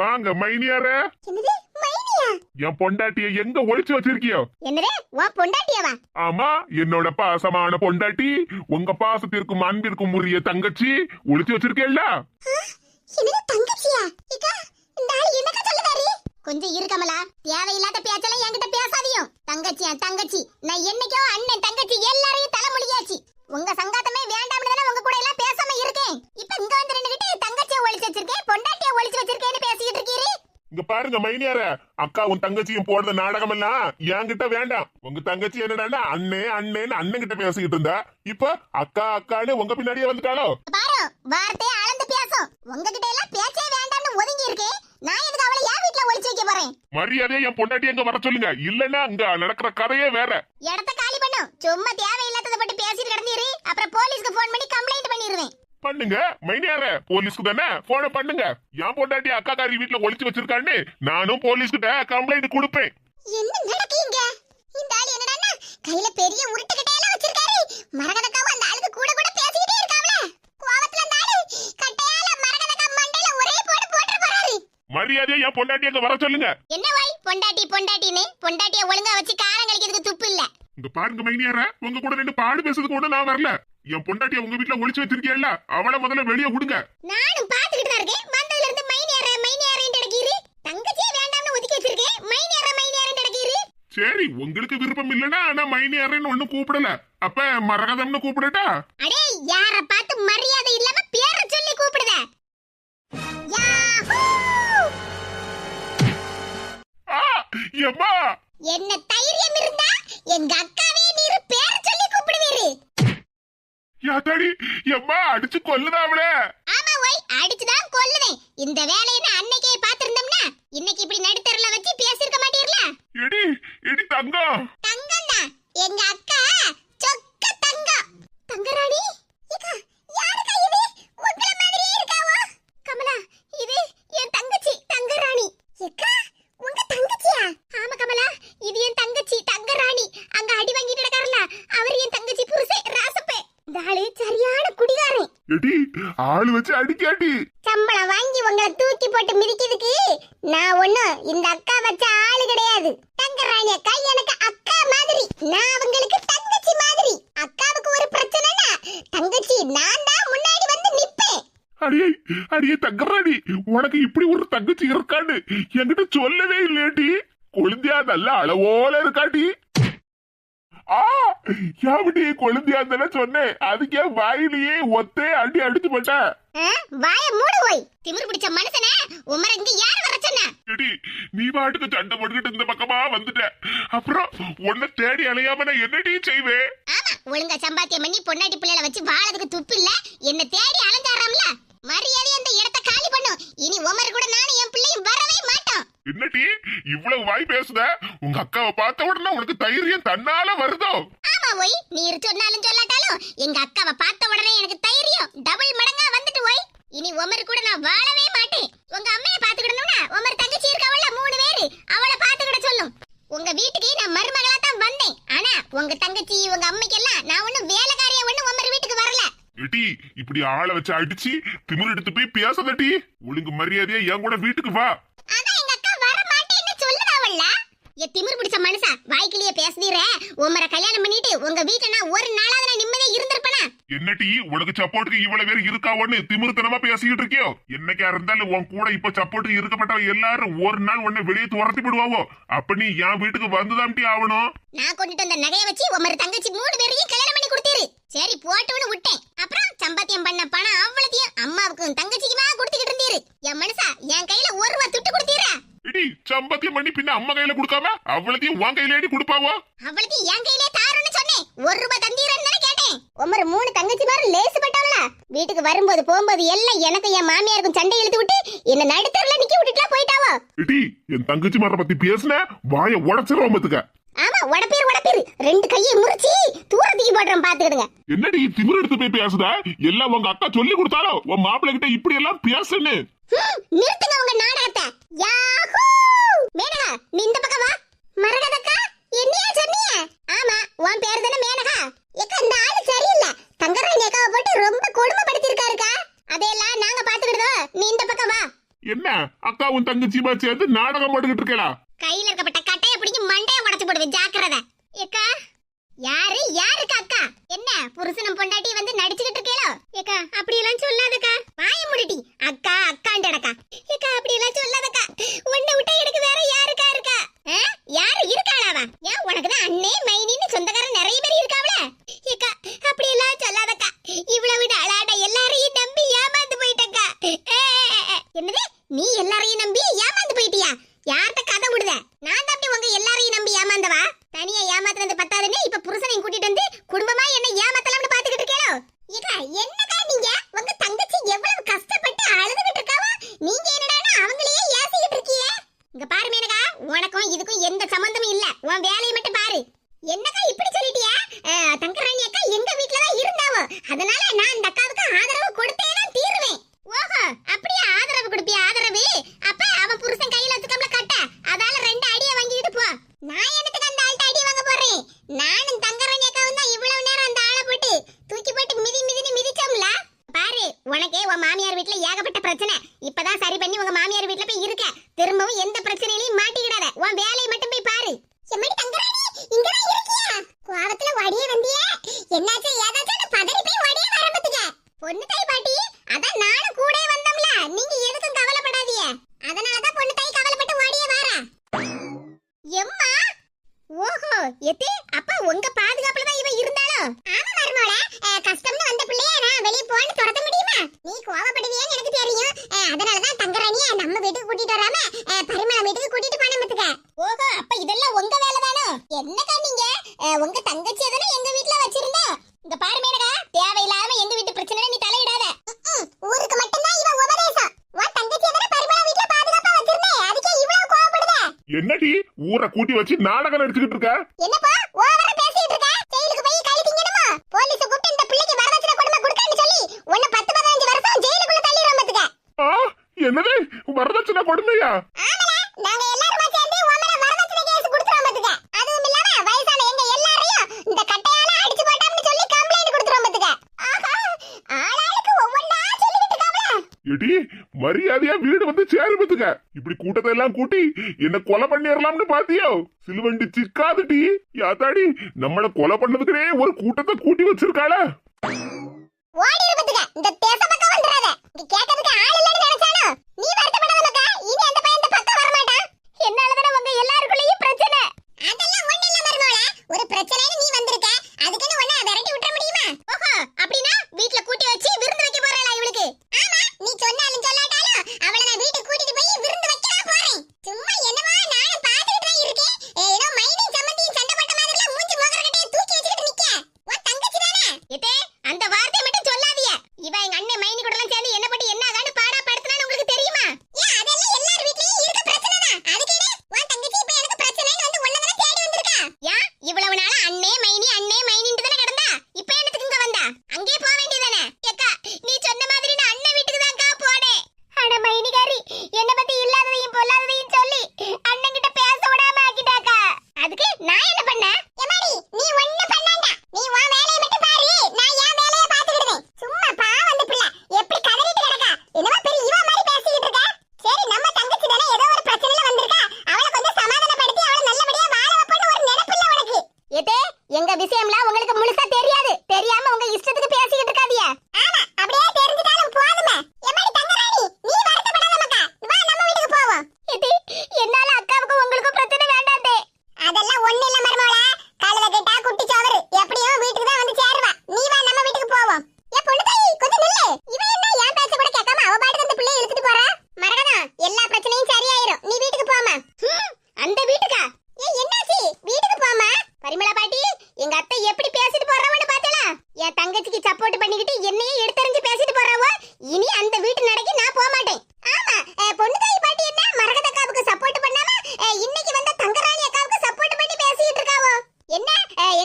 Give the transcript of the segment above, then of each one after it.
வாங்க மைனியார. என்னது? மைனியா? என் பொண்டாட்டிய எங்க ஒளிச்சு வச்சிருக்கியோ? என்னது? உன் பொண்டாட்டியவா? ஆமா என்னோட பாசமான பொண்டாட்டி உங்க பாசத்திற்கும் அன்பிற்கும் உரிய தங்கச்சி ஒளிச்சு வச்சிருக்கேல்ல? என்னது தங்கச்சியா? இக்கா இந்த ஆள் என்னக்கா சொல்லுதாரு? கொஞ்சம் இரு கமலா தேவையில்லாத பேச்செல்லாம் என்கிட்ட பேசாதியும் தங்கச்சியா தங்கச்சி நான் என்னைக்கோ அண்ணன் தங்கச்சி எல்லாரையும் தலைமொழியாச்சு உங்க சங்காத்தமே வேண்டாம்னு தானே உங்க கூட எல்லாம் பேசாம இருக்கேன். இப்ப இங்க வந்து நின்னுகிட்டு தங்கச்சியை ஒளிச்சு வச்சிருக்கேன் பொண்டாட்டியை ஒளிச்சு வச்சிருக்கேன்னு பேசிக்கிட்டு இருக்கீரு? இங்க பாருங்க மைனியார. அக்கா உன் தங்கச்சியும் போடுற நாடகம் எல்லாம் என்கிட்ட வேண்டாம். உங்க தங்கச்சி என்னடா அண்ணே அண்ணேன்னு அண்ணன் கிட்ட பேசிக்கிட்டு இருந்தா. இப்ப அக்கா அக்கான்னு உங்க பின்னாடியே வந்துட்டாளோ? பாரு வார்த்தையை அளந்து பேசும். உங்ககிட்ட எல்லாம் பேச்சே வேண்டாம்னு ஒதுங்கி இருக்கேன். நான் எதுக்கு அவளை வீட்ல ஒளிச்சு வைக்க போறேன். மரியாதையா என் பொண்டாட்டி எங்க வர சொல்லுங்க? இல்லன்னா இங்க நடக்கிற கதையே வேற. இடத்த காலி பண்ணும் சும்மா தேவையில்லாதத பத்தி பேசிட்டு கிடந்தீரு. அப்புறம் போலீஸ்க்கு ஃபோன் பண்ணி கம்ப்ளைண்ட் பண்ணிடுவேன் பண்ணுங்க. மைனியார போலீஸ்க்கு தானே? போன பண்ணுங்க. என் பொண்டாட்டி அக்கா காரி வீட்டுல ஒளிச்சு வச்சிருக்கான்னு நானும் போலீஸ்கிட்ட கம்ப்ளைண்ட் கொடுப்பேன். என்ன நடக்கீங்க இந்த ஆள் என்னடான்னா கையில பெரிய உருட்டு கட்டையெல்லாம் வச்சிருக்காரு. மரகதக்காவும் மரியாதையா என் பொண்டாட்டி எங்க வர சொல்லுங்க. என்ன வாய்? பொண்டாட்டி பொண்டாட்டின்னு? பொண்டாட்டிய ஒழுங்கா வச்சு காலம் கழிக்கிறதுக்கு துப்பு இல்ல. இங்க பாருங்க மைனியார உங்க கூட ரெண்டு பாடு பேசுறதுக்கு கூட நான் வரல. என் பொண்டாட்டிய உங்க வீட்டுல ஒளிச்சு வச்சிருக்கேல்ல அவளை முதல்ல வெளியே விடுங்க. நானும் பாத்துக்கிட்டு தான் இருக்கேன். வந்ததுல இருந்து மைனியார மைனியாரேன்னு நடக்கீரு தங்கச்சியே வேண்டாம்னு ஒதுக்கி வச்சிருக்கேன். மைனியார மைனியாரேன்னு நடக்கீரு சரி உங்களுக்கு விருப்பம் இல்லைன்னா நான் மைனியாரன்னு ஒண்ணும் கூப்பிடல. அப்ப மரகதம்னு கூப்பிடட்டா? அடே யார பார்த்து மரியாதை இல்லாம எம்மா என்ன தைரியம் இருந்தா எங்க அக்காவே நீர் பேரை சொல்லி கூப்பிடுவீரு. யாத்தாடி எம்மா அடிச்சு கொல்லுதா அவள? ஆமா ஒய் அடிச்சுதான் கொல்லுவேன் இந்த வேலையை நான் அன்னைக்கே பாத்திருந்தோம்னா இன்னைக்கு இப்படி நடுத்தரல வச்சு பேசிருக்க மாட்டீர்ல? எடி எடி தங்கம் தங்கம் தான் எங்க அக்கா சொக்க தங்கம் தங்கராணி ஏக்கா யாருக்கா இது உங்கள மாதிரியே இருக்காவோ கமலா இது என் தங்கச்சி தங்கராணி ஏக்கா உங்க தங்கச்சியா ஆமா கமலா இது என் தங்கச்சி தங்கராணி அங்க அடி வாங்கிட்டு நடக்காரல அவர் என் தங்கச்சி புருஷே ராசப்பே இந்த ஆளு சரியான குடிகாரன் எடி ஆளு வச்சு அடிக்காட்டி சம்பளம் வாங்கி உங்களை தூக்கி போட்டு மிதிக்கிறதுக்கு நான் ஒண்ணும் இந்த அக்கா வச்ச ஆளு கிடையாது. தங்கராணி அக்கா எனக்கு அக்கா மாதிரி. நான் அவங்களுக்கு தங்கச்சி மாதிரி. அக்காவுக்கு ஒரு பிரச்சனைனா தங்கச்சி நான் தான் முன்னாடி வந்து நிப்பேன். அடியே அடியே தங்கராணி உனக்கு இப்படி ஒரு தங்கச்சி இருக்கான்னு என்கிட்ட சொல்லவே இல்லையாட்டி கொழுந்தியா நல்ல அளவோல இருக்காட்டி ஆ யாவட்டி கொழுந்தியா தானே சொன்னேன். அதுக்கே வாயிலேயே ஒத்தே அடி அடிச்சு போட்டேன். வாய மூடு போய். திமிரு பிடிச்ச மனுஷனே உமர இங்க யார் வர சொன்னா. நீ பாட்டுக்கு சண்டை போட்டுக்கிட்டு இந்த பக்கமா வந்துட்ட. அப்புறம் உன்னை தேடி அலையாம நான் என்னடி செய்வேன்? ஆமா ஒழுங்கா சம்பாத்தியம் பண்ணி பொண்டாட்டி பிள்ளைல வச்சு வாழறதுக்கு துப்பு இல்ல. என்ன தேடி அலைஞ்சாராம்ல. மரியாதை அந்த இடத்தை காலி பண்ணும் இனி உமர் கூட நானும் என் பிள்ளையும் வரவே என்னடி இவ்வளவு வாய் பேசுத உங்க அக்காவை பார்த்த உடனே உனக்கு தைரியம் தன்னால வருதோ? ஆமா ஒய் நீர் சொன்னாலும் சொல்லாட்டாலும் எங்க அக்காவை பார்த்த உடனே எனக்கு தைரியம் டபுள் மடங்கா வந்துட்டு ஒய் இனி உமர் கூட நான் வாழவே மாட்டேன். உங்க அம்மைய பாத்துக்கிடணும்னா உமர் தங்கச்சி இருக்கவள மூணு பேரு. அவளை பாத்துக்கிட சொல்லும். உங்க வீட்டுக்கு நான் மருமகளா தான் வந்தேன். ஆனா உங்க தங்கச்சி உங்க அம்மைக்கெல்லாம் நான் ஒண்ணும் வேலைக்காரியா ஒண்ணும் உமர் வீட்டுக்கு வரல. எடி இப்படி ஆளை வச்சு அடிச்சு திமிர் எடுத்து போய் பேசாதடி. ஒழுங்கு மரியாதையா என் கூட வீட்டுக்கு வா. ஏ திமிர் பிடிச்ச மனுஷா வாய்க்கிலேயே பேசுதீர. உமரை கல்யாணம் பண்ணிட்டு உங்க வீட்டுல நான் ஒரு நாளாவது நான் நிம்மதியா இருந்திருப்பேனா? என்னடி உனக்கு சப்போர்ட்டுக்கு இவ்வளவு பேர் இருக்காவன்னு திமிர்த்தனமா பேசிக்கிட்டு இருக்கியோ? என்னைக்கா இருந்தாலும் உன் கூட இப்ப சப்போர்ட் இருக்கப்பட்டவங்க எல்லாரும் ஒரு நாள் உன்னை வெளியே துரத்தி விடுவாவோ? அப்ப நீ என் வீட்டுக்கு வந்துதான்டி ஆகணும். நான் கொண்டுட்டு வந்த நகையை வச்சு உமர் தங்கச்சி மூணு பேரையும் கல்யாணம் பண்ணி கொடுத்தீரு. சரி போட்டுன்னு விட்டேன். அப்புறம் சம்பாத்தியம் பண்ண பணம் அவ்வளத்தையும் அம்மாவுக்கும் தங்கச்சிக்குமா கொடுத்துக்கிட்டு இருந்தீரு. என் மனுஷா என் கையில ஒரு ரூபா துட்டு கொடுத்தீரா. இடி சம்பத்தியம் பண்ணி பின்ன அம்மா கையில கொடுக்காம அவ்வளத்தையும் உன் கையிலேடி கொடுப்பாவோ? அவ்வளத்தையும் என் கையிலே தாருன்னு சொன்னேன். ஒரு ரூபாய் தந்தீரன்னு தானே கேட்டேன். உமர் மூணு தங்கச்சி மாதிரி லேசுப்பட்டவள வீட்டுக்கு வரும்போது போகும்போது எல்லாம் எனக்கு என் மாமியாருக்கும் சண்டை இழுத்து விட்டு என்ன நடுத்தரல நிக்க விட்டுட்டுலாம் போயிட்டாவோ? இடி என் தங்கச்சி மார பத்தி பேசுன வாய உடச்சிருவோம் பத்துக்க. ஆமா உடப்பீர் உடப்பீர். ரெண்டு கையை முறிச்சு தூரத்துக்கு போடுறோம் பாத்துக்கிடுங்க. என்னடி திமிர் எடுத்து போய் பேசுத? எல்லாம் உங்க அக்கா சொல்லி கொடுத்தாலோ? உன் மாப்பிள்ளை கிட்ட இப்படி எல்லாம் பேசுன்னு நிறுத்துங்க உங்க நாடகத்தை. யாஹூ! மேனகா நீ இந்த பக்கம் வா. மரகதக்கா என்னையா சொன்னீங்க? ஆமா உன் பேர் தானே மேனகா. ஏக்கா இந்த ஆளு சரியில்லை. தங்கராணி அக்காவை போட்டு ரொம்ப கொடுமைப்படுத்திருக்காருக்கா அதையெல்லாம் நாங்க பாத்துக்கிடுதோ? நீ இந்த பக்கம் வா. என்ன? அக்கா அக்காவும் தங்கச்சியுமா சேர்ந்து நாடகம் போட்டுக்கிட்டு இருக்கேளா? கையில இருக்கப்பட்ட உடைச்சு போடுவேன் ஜாக்கிரதை. ஏக்கா யாரு? யாருக்கு அக்கா? என்ன புருஷனும் பொண்டாட்டி வந்து நடிச்சுக்கிட்டு இருக்கேளோ? ஏக்கா அப்படி எல்லாம் சொல்லாதக்கா. வாய முடிட்டி அக்கா அக்காண்டடக்கா ஏக்கா அப்படி எல்லாம் சொல்லாதக்கா உன்னை விட்டா எனக்கு வேற யாருக்கா இருக்கா ஆ? யாரு இருக்காளாவா ஏன் உனக்கு தான் அண்ணே மைனின்னு சொந்தக்காரன் நிறைய பேர் இருக்காவல ஏக்கா அப்படி எல்லாம் சொல்லாதக்கா இவ்வளவு விட அலாட எல்லாரையும் நம்பி ஏமாந்து போயிட்டக்கா ஏ, என்னது நீ எல்லாரையும் நம்பி ஏமாந்து போயிட்டியா யார்கிட்ட கதை விடுத நான் தான் அப்படி உங்க வந்தவா? தனியா ஏமாத்துறது பத்தாதுன்னு இப்ப புருஷனையும் கூட்டிட்டு வந்து குடும்பமா என்ன ஏமாத்தலாம்னு பாத்துக்கிட்டு இருக்கேளோ? ஏக்கா என்னக்கா நீங்க? உங்க தங்கச்சி எவ்வளவு கஷ்டப்பட்டு அழுதுகிட்டு இருக்காவோ? நீங்க என்னடான்னா அவங்களையே ஏசிக்கிட்டு இருக்கீங்க? இங்க பாரு மேனகா உனக்கும் இதுக்கும் எந்த சம்பந்தமும் இல்ல. உன் வேலையை மட்டும் பாரு. என்னக்கா இப்படி சொல்லிட்டியா? தங்கராணி அக்கா எங்க வீட்ல தான் இருந்தாவோ? அதனால நான் இந்த அக்காவுக்கு ஆதரவு கொடுத்தே தான் தீருவேன். ஓஹோ அப்படியே? ஆதரவு கொடுப்பியா? ஆதரவு? அப்ப அவன் புருஷன் கையில வச்சுக்கம்ல கட்ட. அதால ரெண்டு அடியை வாங்கிட்டு போ. நான் என்ன அந்த ஆள்கிட்ட அடி வாங்க போறேன் நானும் தங்கராணி அக்காவும் தான் இவ்வளவு நேரம் அந்த ஆளை போட்டு தூக்கி போட்டு மிதி மிதின்னு மிதிச்சோம்ல பாரு உனக்கே உன் மாமியார் வீட்ல ஏகப்பட்ட பிரச்சனை இப்பதான் சரி பண்ணி உங்க மாமியார் வீட்ல போய் இருக்க திரும்பவும் எந்த பிரச்சனையிலையும் மாட்டிக்கிடாத உன் வேலையை மட்டும் போய் பாரு எம்மடி தங்கராணி இங்கதான் இருக்கியா கோவத்துல வடியே வந்தியே என்னாச்சு ஏதாச்சும் பதறி போய் வடியே வரம்பத்துக்க பொண்ணு தாய் பாட்டி அதான் நானும் கூட வந்தோம்ல நீங்க எதுக்கும் கவலைப்படாதீங்க அதனாலதான் பொண்ணு தாய் கவலைப்பட்டு ஓடியே வாரா எம்மா ஓஹோ அப்பா உங்க பாதுகாப்புல தான் இவன் இருந்தாலும். ஆமா மருமோட கஷ்டம்னு வந்த பிள்ளைய நான் வெளிய போன்னு துரத்த முடியுமா? நீ கோவப்படுவியேன்னு எனக்கு தெரியும். அதனாலதான் தங்கராணிய நம்ம வீட்டுக்கு கூட்டிட்டு வராம பரிமள வீட்டுக்கு கூட்டிட்டு போன மத்துக்க ஓஹோ அப்ப இதெல்லாம் உங்க வேலை தானோ? என்னக்கா நீங்க? உங்க தங்கச்சி தானே எங்க வீட்ல வச்சிருந்தா இந்த பாரு மேனகா தேவையில்லாம எங்க வீட்டு பிரச்சனை நீ தலையிடாத ஊருக்கு மட்டும்தான் இவ உபதேசம் உன் தங்கச்சி தானே பரிமள வீட்ல பாதுகாப்பா வச்சிருந்தே அதுக்கே இவ்வளவு கோவப்படுத என்னடி ஊரை கூட்டி வச்சு நாடகம் நடிச்சுக்கிட்டு இருக்க? என்னப்பா? ஓவரா பேசிட்டு இருக்க? ஜெயிலுக்கு போய் கழி திங்கணுமா? போலீஸ் கூப்பிட்டு இந்த பிள்ளைக்கு வரதட்சணை கொடுமை கொடுக்கன்னு சொல்லி உன்னை பத்து பதினஞ்சு வருஷம் ஜெயிலுக்குள்ள தள்ளிடுவோம் பாத்துக்க ஆ என்னது? வரதட்சணை கொடுமையா? ஆமாடா நாங்க எல்லாரும் சேர்ந்து உன் மேல வரதட்சணை கேஸ் குடுத்துறோம் பாத்துக்க அதுவும் இல்லாம வயசான எங்க எல்லாரையும் இந்த கட்டையால அடிச்சு போட்டோம்னு சொல்லி கம்ப்ளைண்ட் குடுத்துறோம் பாத்துக்க ஆஹா ஆளாளுக்கு ஒவ்வொன்றா சொல்லிட்டு இருக்காவல எடி மரியாதையா வீடு வந்து சேருபத்துக்க இப்படி கூட்டத்தை எல்லாம் கூட்டி என்ன கொலை பண்ணிடலாம்னு பாத்தியோ? சிலுவண்டி சிக்காதுடி யாத்தாடி நம்மள கொலை பண்ணதுக்குனே ஒரு கூட்டத்தை கூட்டி வச்சிருக்காள. ஓடி இருப்பதுக்க இந்த தேச பக்கம் வந்துடாத இங்க கேட்கறதுக்கு ஆள் இல்லைன்னு நினைச்சானோ? நீ வருத்தப்படாத மக்கா. இனி அந்த பையன் இந்த பக்கம் வர மாட்டான். என்னால உங்க எல்லாருக்குள்ளேயும் பிரச்சனை. அதெல்லாம் ஒண்ணு இல்ல ஒரு பிரச்சனைன்னு நீ வந்திருக்க. அதுக்குன்னு உன்னை விரட்டி விட்டுற முடியுமா? ஓஹோ அப்படின்னா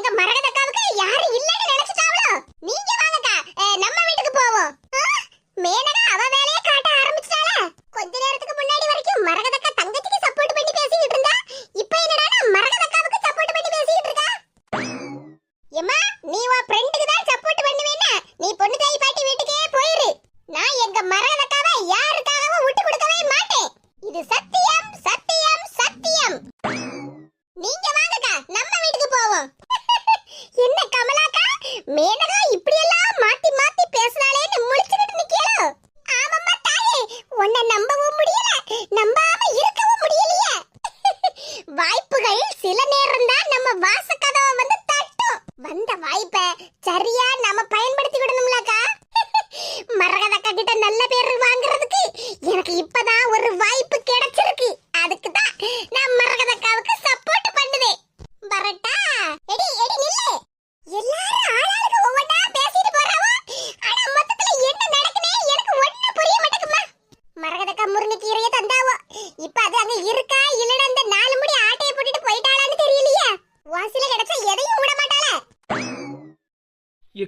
எங்க மரகதக்காவுக்கு யாரும் இல்லடி. Mira.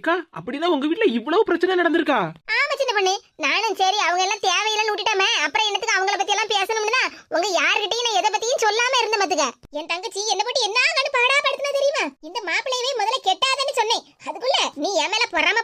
ஏக்கா அப்படின்னா உங்க வீட்ல இவ்வளவு பிரச்சனை நடந்திருக்கா? ஆமா சின்ன பொண்ணு. நானும் சரி அவங்க எல்லாம் தேவையில்லைன்னு விட்டுட்டாமே. அப்புறம் என்னத்துக்கு அவங்கள பத்தி எல்லாம் பேசணும்னா உங்க யாருகிட்டயும் நான் எதை பத்தியும் சொல்லாம இருந்த மத்துக்க என் தங்கச்சி என்ன போட்டு என்ன பாடா படுத்தினா தெரியுமா? இந்த மாப்பிள்ளையவே முதல்ல கெட்டாதன்னு சொன்னேன். அதுக்குள்ள நீ என் மேல பொறாம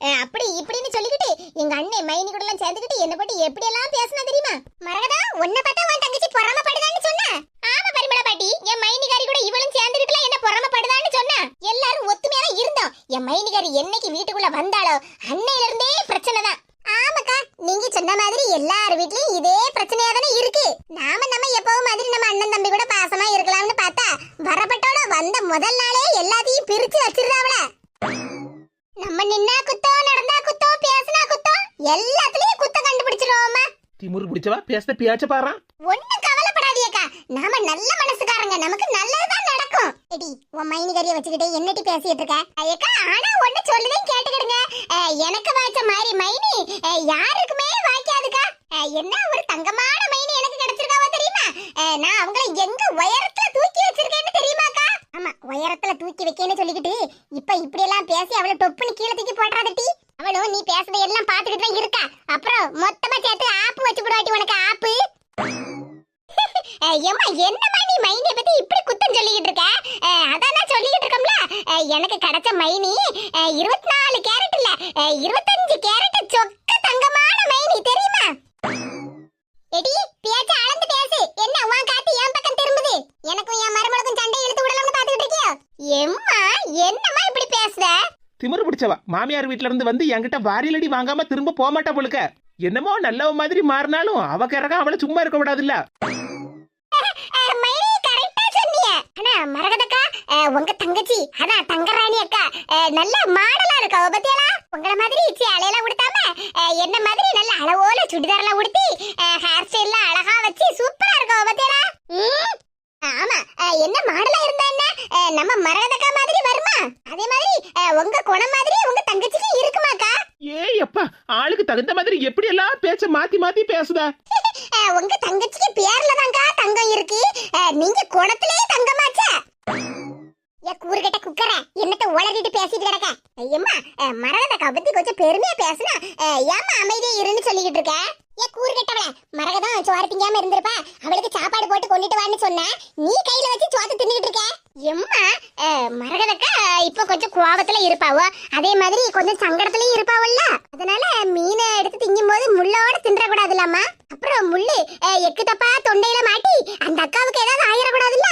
அஹ், அப்படி இப்படின்னு சொல்லிக்கிட்டு எங்க அண்ணன் மைனி கூட எல்லாம் சேர்ந்துக்கிட்டு என்ன போட்டு எப்படி எல்லாம் பேசினா தெரியுமா மரகதா உன்னை பார்த்தா உன் தங்கச்சி பொறாமப்படுதான்னு சொன்னா ஆமா பரிமள பாட்டி என் மைனிகாரி கூட இவளும் சேர்ந்துக்கிட்டுலாம் என்ன பொறாமப்படுதான்னு சொன்னா எல்லாரும் ஒத்துமையா தான் இருந்தோம் என் மைனிகாரி என்னைக்கு வீட்டுக்குள்ள வந்தாளோ அன்னையில இருந்தே பிரச்சனை தான் ஆமாக்கா நீங்க சொன்ன மாதிரி எல்லார் வீட்லயும் இதே பிரச்சனையா தானே இருக்கு நாம நம்ம எப்பவும் மாதிரி நம்ம அண்ணன் தம்பி கூட பாசமா இருக்கலாம்னு பார்த்தா வரப்பட்டோட வந்த முதல் நாளே எல்லாத்தையும் பிரிச்சு வச்சிருந்தாவல நம்ம நின்னா குத்தம் நடந்தா குத்தம் பேசினா குத்தம் எல்லாத்துலயும் குத்தம் கண்டுபிடிச்சிருவோமா திமுரு பிடிச்சவா? பேச பேச்ச பாறான் ஒண்ணும் கவலைப்படாதீங்கக்கா. நாம நல்ல மனசுக்காரங்க. நமக்கு நல்லதுதான் எடி உன் மைனி கறிய வச்சுக்கிட்டு என்னட்டி பேசிட்டு இருக்க ஐயக்கா ஆனா ஒண்ணு சொல்லுதேன் கேட்டுக்கிடுங்க. எனக்கு வாய்ச்ச மாதிரி மைனி யாருக்குமே வாய்க்காதுக்கா. என்ன ஒரு தங்கமான மைனி எனக்கு கிடைச்சிருக்காவோ தெரியுமா? நான் அவங்கள எங்க உயரத்துல தூக்கி வச்சிருக்கேன்னு தெரியுமாக்கா? ஆமா உயரத்துல தூக்கி வைக்கேன்னு சொல்லிக்கிட்டு இப்ப இப்படி எல்லாம் பேசி அவளை டொப்புன்னு கீழே தூக்கி போடுறாதட்டி அவளும் நீ பேசுறதை எல்லாம் பாத்துக்கிட்டு தான் இருக்கா. அப்புறம் மொத்தமா சேர்த்து ஆப்பு வச்சு போடுவாட்டி உனக்கு ஆப்பு. ஏம்மா என்னம்மா நீ மைனியை பத்தி இப்படி குத்தம் சொல்லிக்கிட்டு இருக்க? அதான் நான் சொல்லிக்கிட்டு இருக்கோம்ல. எனக்கு கிடைச்ச மைனி இருபத்தி நாலு கேரட் இல்ல இருபத்தஞ்சு கேரட் சொக்க தங்கமான மைனி தெரியுமா? எடி பேச்ச அளந்து பேசு. என்ன உன் காத்து என் பக்கம் திரும்புது? எனக்கும் என் மருமகளுக்கும் சண்டை இழுத்து விடலாம்னு பாத்துக்கிட்டு இருக்கியோ? எம்மா என்னம்மா இப்படி பேசுற? திமிரு பிடிச்சவா. மாமியார் வீட்ல இருந்து வந்து என்கிட்ட வாரியலடி வாங்காம திரும்ப போக மாட்டா போலுக்க. என்னமோ நல்லவ மாதிரி மாறினாலும் அவ கிறக அவளை சும்மா இருக்க விடாதுல்ல. ஆனா மரகதக்கா உங்க தங்கச்சி அதான் தங்கராணி அக்கா நல்ல மாடலா இருக்கா பத்தியாலா உங்கள மாதிரி சேலையெல்லாம் உடுத்தாம அஹ், என்ன மாதிரி நல்ல அளவோல சுடிதார்லாம் உடுத்தி ஹேர் ஸ்டைல்லாம் அழகா வச்சு சூப்பரா இருக்கா பத்தியாலா ஆமா என்ன மாடலா இருந்தா என்ன? நம்ம மரகதக்கா மாதிரி வருமா? அதே மாதிரி உங்க குணம் மாதிரி உங்க தங்கச்சிக்கு இருக்குமாக்கா? ஏய் அப்பா ஆளுக்கு தகுந்த மாதிரி எப்படி எல்லாம் பேச்ச மாத்தி மாத்தி பேசுதா? உங்க தங்கச்சிக்கு பேர்ல தான்க்கா தங்கம் இருக்கு. நீங்க குணத்திலேயே தங்கமாச்சா. ஏ கூறுகட்ட குக்கர என்னத்த உளறிட்டு பேசிட்டு கிடக்க? ஐயம்மா அஹ், மரகதக்கா பத்தி கொஞ்சம் பெருமையா பேசுனா அஹ், ஏம்மா அமைதியா இருன்னு சொல்லிக்கிட்டு இருக்க? ஏ கூறுகட்டவள மரகதம் சோறு திங்காம இருந்திருப்பா. அவளுக்கு சாப்பாடு போட்டு கொண்டுட்டு வான்னு சொன்ன. நீ கையில வச்சு சோத்து தின்னுட்டு இருக்க? எம்மா மரகதக்கா இப்போ கொஞ்சம் கோபத்துல இருப்பாவோ? அதே மாதிரி கொஞ்சம் சங்கடத்துலயும் இருப்பாவல்ல? அதனால மீனை எடுத்து திங்கும் போது முள்ளோட தின்ற கூடாதுலாமா முள்ளு எக்கு தப்பா தொண்டையில மாட்டி அந்த அக்காவுக்கு ஏதாவது ஆயிடக்கூடாதுல்ல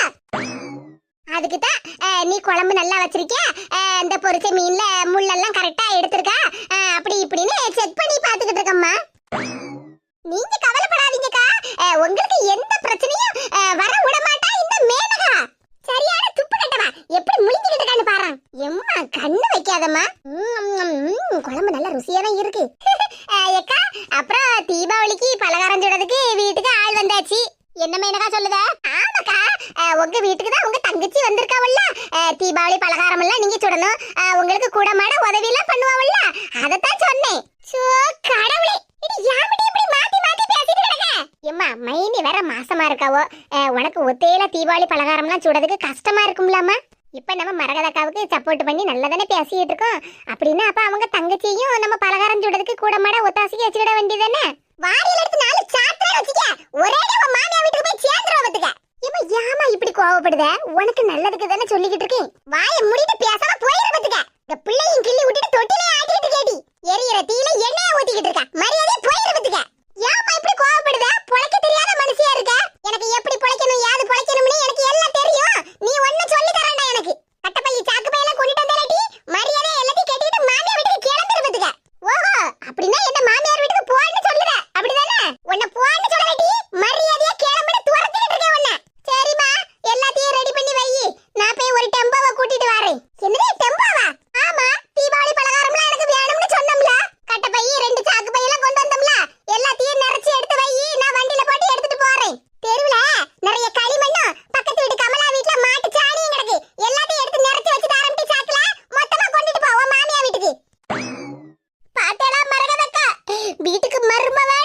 அதுக்கு தான் நீ குழம்பு நல்லா வச்சிருக்கியா இந்த பொரிச்ச மீன்ல முள்ளெல்லாம் கரெக்டா எடுத்திருக்கா அஹ், அப்படி இப்படின்னு செக் பண்ணி பாத்துக்கிட்டு இருக்கம்மா. நீங்க கவலைப்படாதீங்கக்கா. உங்களுக்கு எந்த பிரச்சனையும் வர விட மாட்டா இந்த மேனகா. சரியான துப்பு கட்டவா. எப்படி முழிஞ்சுக்கிட்டு இருக்கான்னு பாரு. எம்மா கண்ணு வைக்காதம்மா ம், ம், ம், குழம்பு நல்ல ருசியா தான் இருக்கு அஹ், அக்கா அப்புறம் தீபாவளிக்கு பலகாரம் சுடுறதுக்கு வீட்டுக்கு ஆள் வந்தாச்சு என்ன மேனகா சொல்லுத ஆமாக்கா அஹ், உங்க வீட்டுக்கு தான் உங்க தங்கச்சி வந்திருக்காவல்ல அஹ், தீபாவளி பலகாரம் எல்லாம் நீங்க சுடணும் அஹ், உங்களுக்கு கூட மாட உதவி எல்லாம் பண்ணுவாவல்ல அதத்தான் சொன்னேன் சோ கடவுளே இது யாமிடி இப்படி மாத்தி மாத்தி பேசிட்டு கிடக்க எம்மா மைனி வேற மாசமா இருக்காவோ அஹ், உனக்கு ஒத்தையில தீபாவளி பலகாரம்லாம் சுடுறதுக்கு கஷ்டமா இருக்கும்லாமா? இப்ப நம்ம மரகதக்காவுக்கு சப்போர்ட் பண்ணி நல்லதானே பேசிட்டு இருக்கோம். அப்படின்னா அப்ப அவங்க தங்கச்சியும் நம்ம பலகாரம் சுடுறதுக்கு கூட மாட ஒத்தாசிக்கு வச்சுக்கிட வேண்டியதானே வாரியில எடுத்து நாலு சாத்திரம் வச்சுக்க. ஒரே உன் மாமியா வீட்டுக்கு போய் சேர்ந்துரும் ஏமா இப்படி கோவப்படுத? உனக்கு நல்லதுக்கு தானே சொல்லிக்கிட்டு இருக்கேன். வீட்டுக்கு மருமவ